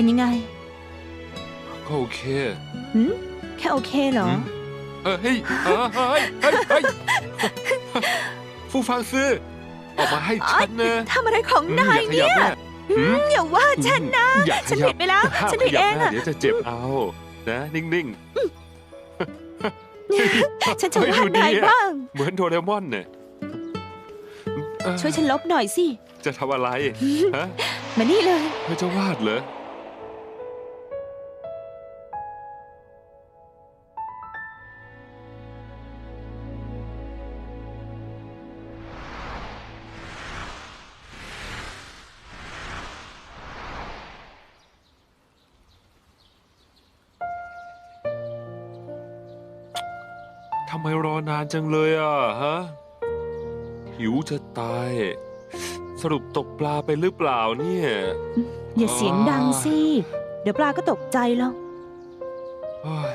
เป็นยังไงก็โอเคหืมแค่โอเคเหรอหืมเออเฮ้ยเออเฮ้ยเฮ้ยเฮ้ยฟูฟังซื้อออกมาให้ฉันนะทำอะไรของอืมนายอย่าขยัเนี่บยนะหืมอย่าว่าฉันนะอย่าขฉันยัผิดไปแล้วห้ามฉันผิดขยับเองนะอะเดี๋ยวจะเจ็บเอา นะ นิ่งฉันจะเฮ้ยว่าดูดีนายอะบ้างๆเหมือนโดเรมอนเนี่ยเอ่อช่วยฉันลบหน่อยสิ จะทำอะไร ฮะ มานี่เลยเธอจะวาดเหรอ ทำไมรอนานจังเลยอะฮะ หิวจะตาย สรุปตกปลาไปหรือเปล่าเนี่ย อย่าเสียงดังสิ เดี๋ยวปลาก็ตกใจหรอกโอ้ย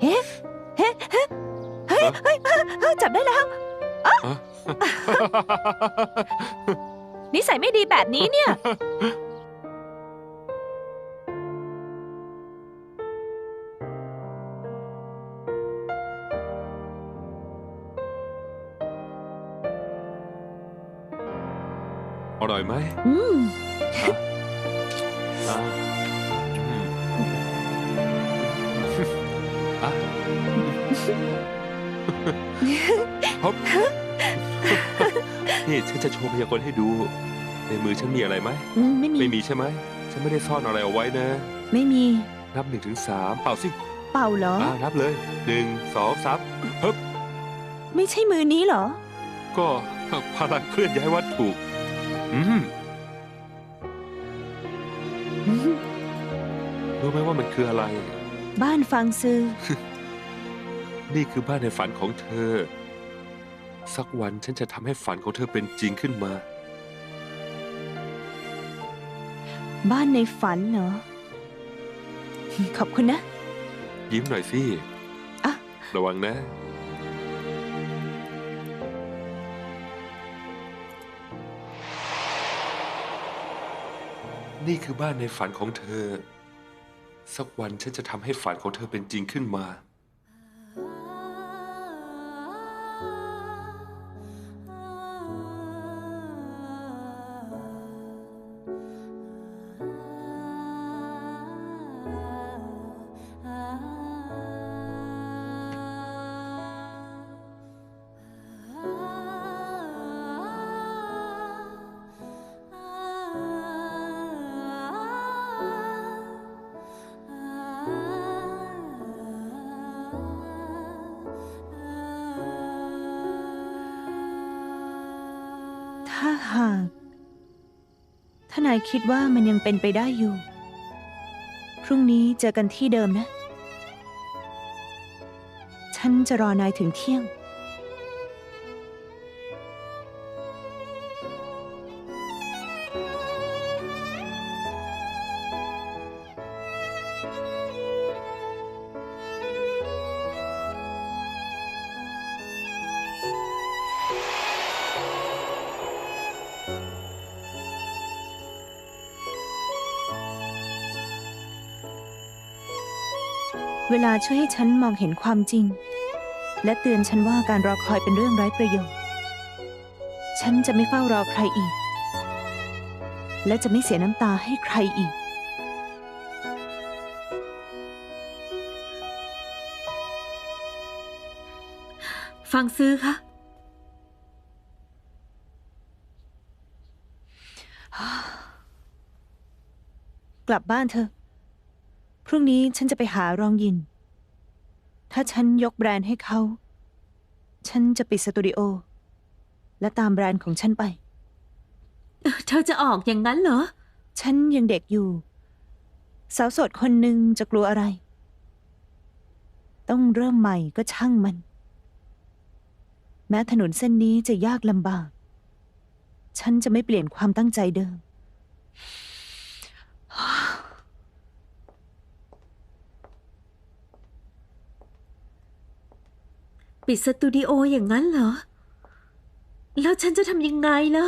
เฮ้เฮ้เฮ้เฮ้ยเฮ้ยเฮ้ยจับได้แล้วฮะนิสัยไม่ดีแบบนี้เนี่ย อร่อยไหมอืมอะอืมอะฮบนี่ฉันจะโชว์พยากรณ์ให้ดู ในมือฉันมีอะไรไหม อืมไม่มี ไม่มีใช่ไหม ฉันไม่ได้ซ่อนอะไรเอาไว้นะ ไม่มี นับหนึ่งถึงสามเป่าสิเป่าเหรอ อ่านับเลยหนึ่งสองสามฮึบ ไม่ใช่มือนี้เหรอ ก็พลังเคลื่อนย้ายวัตถุ อืมอืมรู้ไหมว่ามันคืออะไร บ้านฟังซื้อนี่คือบ้านในฝันของเธอ สักวันฉันจะทำให้ฝันของเธอเป็นจริงขึ้นมา บ้านในฝันเหรอ ขอบคุณนะ ยิ้มหน่อยสิอะระวังนะ นี่คือบ้านในฝันของเธอ สักวันฉันจะทำให้ฝันของเธอเป็นจริงขึ้นมา ถ้าหากถ้านายคิดว่ามันยังเป็นไปได้อยู่ พรุ่งนี้เจอกันที่เดิมนะ ฉันจะรอนายถึงเที่ยง เวลาช่วยให้ฉันมองเห็นความจริง และเตือนฉันว่าการรอคอยเป็นเรื่องไร้ประโยชน์ ฉันจะไม่เฝ้ารอใครอีก และจะไม่เสียน้ำตาให้ใครอีก ฟังซื้อคะกลับบ้านเถอะ พรุ่งนี้ฉันจะไปหารองยิน ถ้าฉันยกแบรนด์ให้เขา ฉันจะปิดสตูดิโอ และตามแบรนด์ของฉันไป เธอจะออกอย่างนั้นเหรอ ฉันยังเด็กอยู่ สาวโสดคนหนึ่งจะกลัวอะไร ต้องเริ่มใหม่ก็ช่างมัน แม้ถนนเส้นนี้จะยากลำบาก ฉันจะไม่เปลี่ยนความตั้งใจเดิม ปิดสตูดิโออย่างนั้นเหรอ แล้วฉันจะทำยังไงล่ะ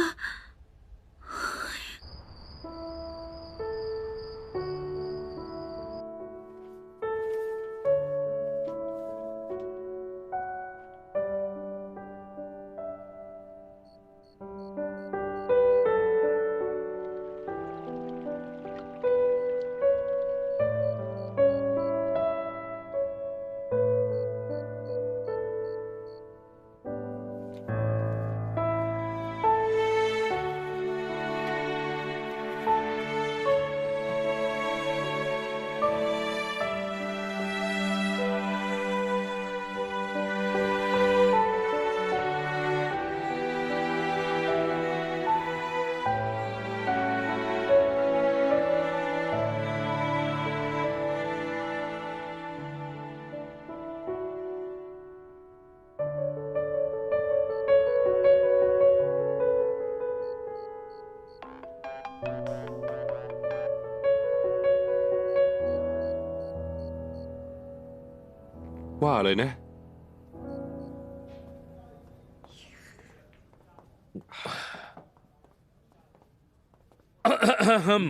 ว่าอะไรนะอะฮึ่ม